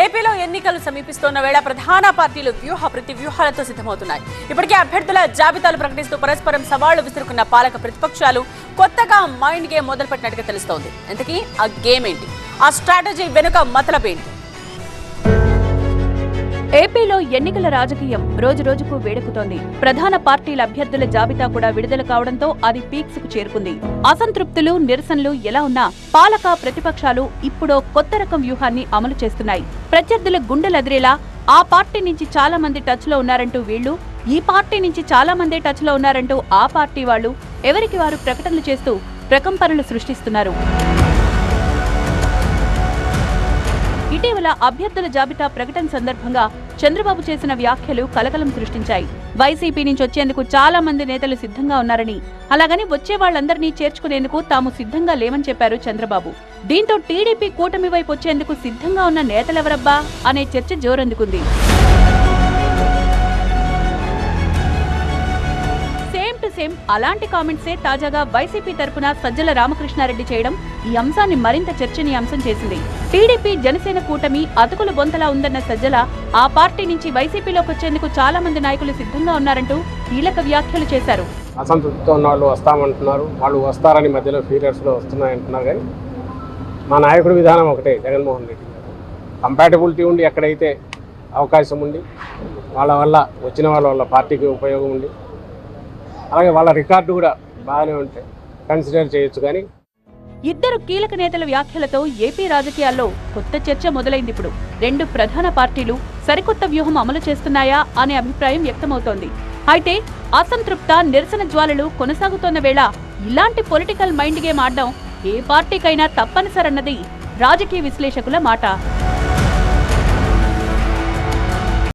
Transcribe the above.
ఏపీలో ఎన్నికలు సమీపిస్తున్న వేళ ప్రధాన పార్టీలు వ్యూహ ప్రతి వ్యూహాలతో సిద్ధమవుతున్నాయి. ఇప్పటికే అభ్యర్థుల జాబితాలు ప్రకటిస్తూ పరస్పరం సవాళ్ళు విసురుకున్న పాలక ప్రతిపక్షాలు కొత్తగా మైండ్ గేమ్ మొదలుపెట్టినట్టుగా తెలుస్తోంది. ఇంతకీ ఆ గేమ్ ఏంటి? ఆ స్ట్రాటజీ వెనుక మతలబేంటి ఏపీలో ఎన్నికల రాజకీయం రోజురోజుకు వేడెక్కుతోంది. ప్రధాన పార్టీల అభ్యర్థుల జాబితా కూడా విడుదల కావడంతో అది పీక్స్కు చేరుకుంది. అసంతృప్తులు నిరసనలు ఎలా ఉన్నా పాలక ప్రతిపక్షాలు ఇప్పుడో కొత్త రకం వ్యూహాన్ని అమలు చేస్తున్నాయి. ప్రత్యర్థుల గుండెలదిరేలా ఆ పార్టీ నుంచి చాలా మంది టచ్లో ఉన్నారంటూ వీళ్ళు ఈ పార్టీ నుంచి చాలా మంది టచ్లో ఉన్నారంటూ ఆ పార్టీ వాళ్ళు ఎవరికి వారు ప్రకటనలు చేస్తూ ప్రకంపనలు సృష్టిస్తున్నారు. ఇటీవల అభ్యర్థుల జాబితా ప్రకటన సందర్భంగా చంద్రబాబు చేసిన వ్యాఖ్యలు కలకలం సృష్టించాయి. వైసీపీ నుంచి వచ్చేందుకు చాలా మంది నేతలు సిద్ధంగా ఉన్నారని అలాగని వచ్చే వాళ్ళందరినీ చేర్చుకునేందుకు తాము సిద్ధంగా లేమని చెప్పారు చంద్రబాబు. దీంతో టీడీపీ కూటమి వైపు వచ్చేందుకు సిద్ధంగా ఉన్న నేతలెవరబ్బా? అనే చర్చ జోరందుకుంది. విషయం అలాంటి కామెంట్సే తాజాగా వైసీపీ తరపున సజ్జల రామకృష్ణారెడ్డి చేయడం ఈ అంశాన్ని మరింత చర్చనీయాంశం చేసింది. టీడీపీ జనసేన కూటమి అతుకుల బొంతలా ఉందన్న సజ్జల ఆ పార్టీ నుంచి వైసీపీలోకి వచ్చేందుకు చాలా మంది నాయకులు సిద్ధంగా ఉన్నారంటూ కీలక వ్యాఖ్యలు చేశారు. అసంతృప్తితో ఉన్న వాళ్ళు వస్తామంటున్నారు. వాళ్ళు వస్తారని మధ్యలో ఫీరియర్స్లో వస్తున్నాయంటున్నారు కానీ మా నాయకుడి విధానం ఒకటే జగన్మోహన్ రెడ్డి కంపాటబిలిటీ ఉండి ఎక్కడైతే అవకాశం ఉండి వాళ్ళ వల్ల వచ్చిన వాళ్ళ వల్ల పార్టీకి ఉపయోగం ఉండి అలాగే వాళ్ళ రికార్డు కూడా బాగానే ఉంటాయి కన్సిడర్ చేయొచ్చు కానీ. ఇద్దరు కీలక నేతల వ్యాఖ్యలతో ఏపీ రాజకీయాల్లో కొత్త చర్చ మొదలైంది ఇప్పుడు. రెండు ప్రధాన పార్టీలు సరికొత్త వ్యూహం అమలు చేస్తున్నాయా అనే అభిప్రాయం వ్యక్తమవుతోంది. అయితే అసంతృప్త నిరసన జ్వాలలు కొనసాగుతోన్న వేళ ఇలాంటి పొలిటికల్ మైండ్ గేమ్ ఆడడం ఏ పార్టీకైనా తప్పనిసరన్నది రాజకీయ విశ్లేషకుల మాట.